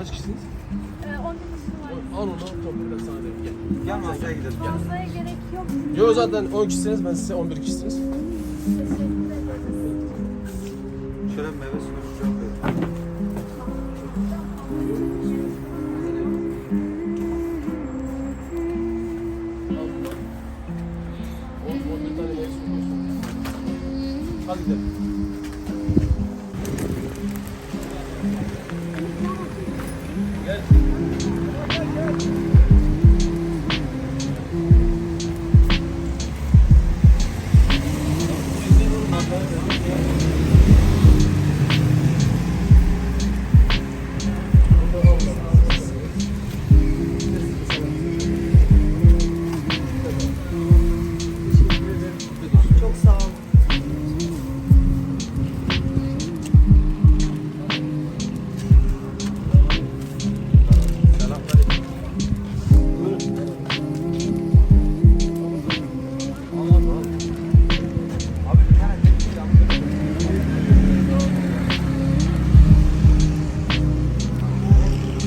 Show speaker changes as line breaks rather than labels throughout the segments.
Kaç kişisiniz?
Ee, 10 kişi var.
Al onu toplu ben sana vereyim. Gel.
Gel masaya gidelim.
Fazlaya gerek yok.
Yo zaten 10 kişisiniz ben size 11 kişisiniz.
Şöyle meyve suyu şuraya koyalım.
On, 11 tane meyve suyu koysun. Hadi gidelim.
Thank you.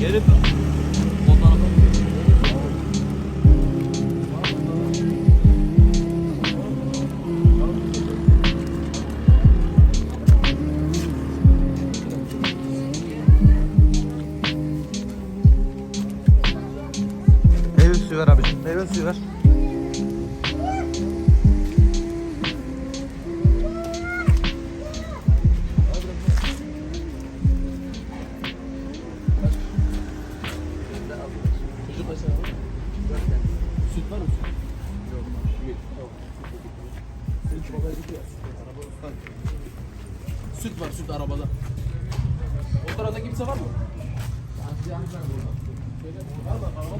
Gelip
Meyve suyu ver abiciğim. Meyve suyu ver.
Süt var mı? Yok. Yok. Süt babaya gidiyor. Süt var süt arabada. O tarafta kimse var mı? Var mı?